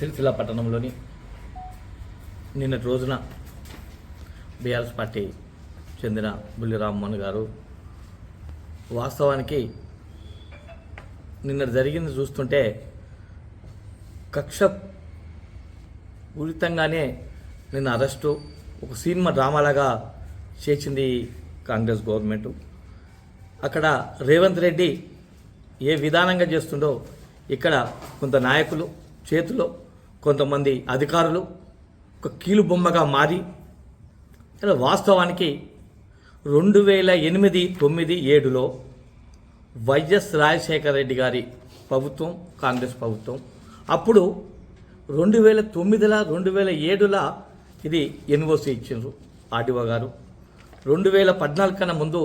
సిరిసిల్ల పట్టణంలోని నిన్నటి రోజున బీఆర్ఎస్ పార్టీ చెందిన బుల్లి రామ్మోహన్ గారు వాస్తవానికి నిన్న జరిగింది చూస్తుంటే కక్ష పూరితంగానే నిన్న అరెస్టు ఒక సినిమా డ్రామాలాగా చేసింది కాంగ్రెస్ గవర్నమెంట్. అక్కడ రేవంత్ రెడ్డి ఏ విధానంగా చేస్తుండో ఇక్కడ కొంత నాయకులు చేతిలో కొంతమంది అధికారులు ఒక కీలుబొమ్మగా మారి ఇలా వాస్తవానికి రెండు వేల ఎనిమిది తొమ్మిది ఏడులో వైఎస్ రాజశేఖర రెడ్డి గారి ప్రభుత్వం కాంగ్రెస్ ప్రభుత్వం. అప్పుడు రెండు వేల తొమ్మిదిల రెండు వేల ఏడుల ఇది ఎన్ఓసి ఇచ్చిండ్రు ఆర్డీఓ గారు. రెండు వేల పద్నాలుగు కన్నా ముందు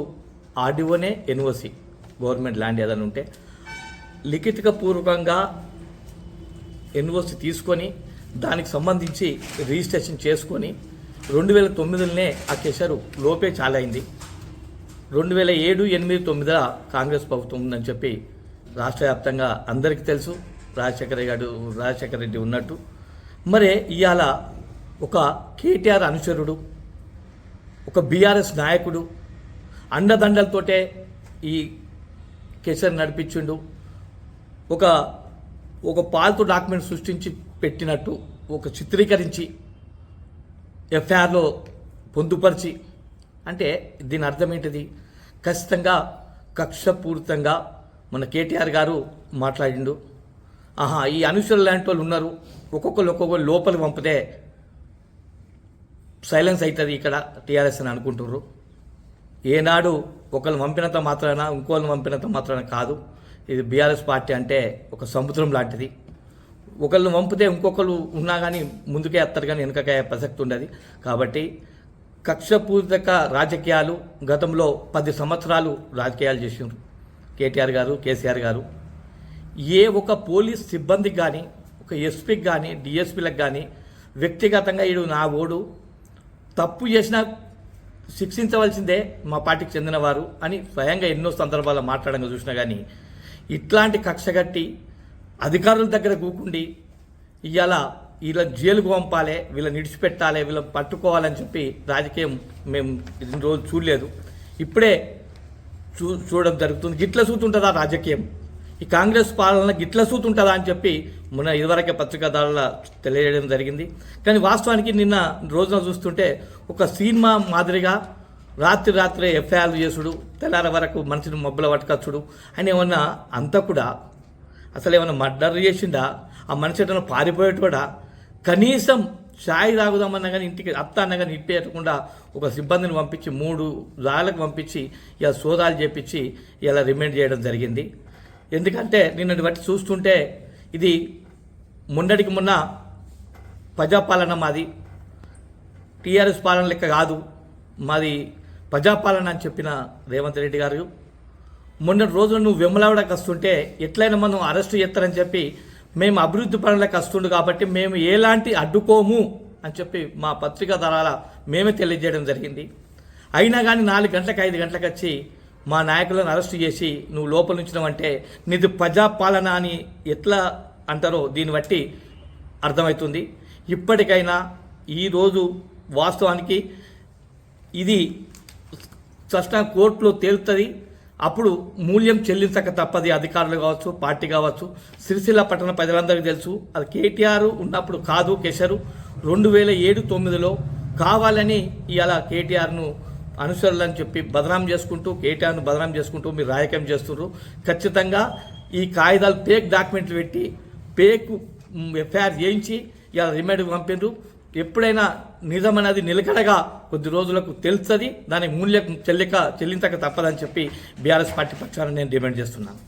ఆర్డీఓనే ఎన్ఓసి గవర్నమెంట్ ల్యాండ్ ఏదైనా ఉంటే. లిఖితక పూర్వకంగా ఎన్ఓసి తీసుకొని దానికి సంబంధించి రిజిస్ట్రేషన్ చేసుకొని రెండు వేల తొమ్మిదిలోనే ఆ కెషరు లోపే చాలైంది. రెండు వేల ఏడు ఎనిమిది తొమ్మిదిలో కాంగ్రెస్ ప్రభుత్వం ఉందని చెప్పి రాష్ట్ర వ్యాప్తంగా అందరికీ తెలుసు. రాజశేఖర గారు రాజశేఖర రెడ్డి ఉన్నట్టు. మరి ఇవాళ ఒక కేటీఆర్ అనుచరుడు ఒక బీఆర్ఎస్ నాయకుడు అండదండలతోటే ఈ కేసీఆర్ నడిపించిండు. ఒక ఒక పాల్తు డాక్యుమెంట్ సృష్టించి పెట్టినట్టు ఒక చిత్రీకరించి ఎఫ్ఐఆర్లో పొందుపరిచి అంటే దీని అర్థం ఏంటిది? ఖచ్చితంగా కక్షపూరితంగా మన కేటీఆర్ గారు మాట్లాడిండు. ఆహా ఈ అనుచరులు లాంటి వాళ్ళు ఉన్నారు. ఒక్కొక్కరు ఒక్కొక్కరు లోపలికి పంపితే సైలెన్స్ అవుతుంది ఇక్కడ టీఆర్ఎస్ అని అనుకుంటున్నారు ఏనాడు ఒకళ్ళు పంపినంత మాత్రాన ఇంకోళ్ళని పంపినంత మాత్రాన కాదు. ఇది బీఆర్ఎస్ పార్టీ అంటే ఒక సముద్రం లాంటిది. ఒకళ్ళు పంపితే ఇంకొకరు ఉన్నా కానీ ముందుకే వస్తారు కానీ వెనుకకే ప్రసక్తి ఉండదు. కాబట్టి కక్షపూరితక రాజకీయాలు గతంలో పది సంవత్సరాలు రాజకీయాలు చేసిండ్రు. కేటీఆర్ గారు కేసీఆర్ గారు. ఏ ఒక పోలీస్ సిబ్బందికి కానీ ఒక ఎస్పీకి కానీ డిఎస్పీలకు కానీ వ్యక్తిగతంగా ఈడు నా ఓడు తప్పు చేసినా శిక్షించవలసిందే మా పార్టీకి చెందినవారు అని స్వయంగా ఎన్నో సందర్భాల్లో మాట్లాడంగా చూసినా కానీ ఇట్లాంటి కక్షగట్టి అధికారుల దగ్గర కూకుండి ఇవాళ వీళ్ళ జైలుకు పంపాలి వీళ్ళని విడిచిపెట్టాలి వీళ్ళని పట్టుకోవాలని చెప్పి రాజకీయం మేము ఇన్ని రోజు చూడలేదు. ఇప్పుడే చూ చూడడం జరుగుతుంది. గిట్ల సూతుంటుందా రాజకీయం? ఈ కాంగ్రెస్ పాలన గిట్ల సూతుంటుందా అని చెప్పి మొన్న ఇదివరకే పత్రికాదారుల తెలియజేయడం జరిగింది. కానీ వాస్తవానికి నిన్న రోజున చూస్తుంటే ఒక సినిమా మాదిరిగా రాత్రి రాత్రే ఎఫ్ఐఆర్లు చేసుడు తెల్లార వరకు మనిషిని మబ్బుల పట్టుకొచ్చుడు. అని ఏమన్నా అంతా కూడా అసలు ఏమైనా మర్డర్ చేసిండా? ఆ మనిషి ఎటన్నా పారిపోయేటోడా? కనీసం ఛాయ్ తాగుదామన్నా కానీ ఇంటికి అత్త అన్న కానీ ఇప్పేయకుండా ఒక సిబ్బందిని పంపించి మూడు రాళ్ళకు పంపించి ఇలా సోదాలు చేపించి ఇలా రిమైండ్ చేయడం జరిగింది. ఎందుకంటే నిన్నటి బట్టి చూస్తుంటే ఇది మొన్నటికి మొన్న ప్రజాపాలన మాది. టీఆర్ఎస్ పాలన లెక్క కాదు. మాది ప్రజాపాలన అని చెప్పిన రేవంత్ రెడ్డి గారు మొన్నటి రోజున నువ్వు వెమ్మలావిడకి వస్తుంటే ఎట్లయినా మనం అరెస్ట్ చేస్తారని చెప్పి మేము అభివృద్ధి పనులకు వస్తుండు కాబట్టి మేము ఎలాంటి అడ్డుకోము అని చెప్పి మా పత్రికా దళాల మేమే తెలియజేయడం జరిగింది. అయినా కానీ నాలుగు గంటలకు ఐదు గంటలకు వచ్చి మా నాయకులను అరెస్ట్ చేసి నువ్వు లోపల ఉంచినావంటే నీది ప్రజాపాలన అని ఎట్లా అంటారో దీన్ని బట్టి అర్థమవుతుంది. ఇప్పటికైనా ఈరోజు వాస్తవానికి ఇది స్పష్టంగా కోర్టులో తేలుతుంది. అప్పుడు మూల్యం చెల్లించక తప్పది. అధికారులు కావచ్చు పార్టీ కావచ్చు సిరిసిల్ల పట్టణ ప్రజలందరికీ తెలుసు. అది కేటీఆర్ ఉన్నప్పుడు కాదు కెషరు రెండు వేల ఏడు తొమ్మిదిలో కావాలని ఇలా కేటీఆర్ను అనుసరులని చెప్పి బదనాం చేసుకుంటూ కేటీఆర్ను బదనాం చేసుకుంటూ మీరు రాజకీయం చేస్తున్నారు. ఖచ్చితంగా ఈ కాగితాలు పేక్ డాక్యుమెంట్లు పెట్టి పేక్ ఎఫ్ఐఆర్ చేయించి ఇలా రిమైండ్కి పంపిండ్రు ఎప్పుడైనా నిజం అనేది నిలకడగా కొద్ది రోజులకు తెలుస్తుంది దాని మూల్యం చెల్లిక చెల్లించక తప్పదని చెప్పి బీఆర్ఎస్ పార్టీ పక్షాన నేను డిమాండ్ చేస్తున్నాను.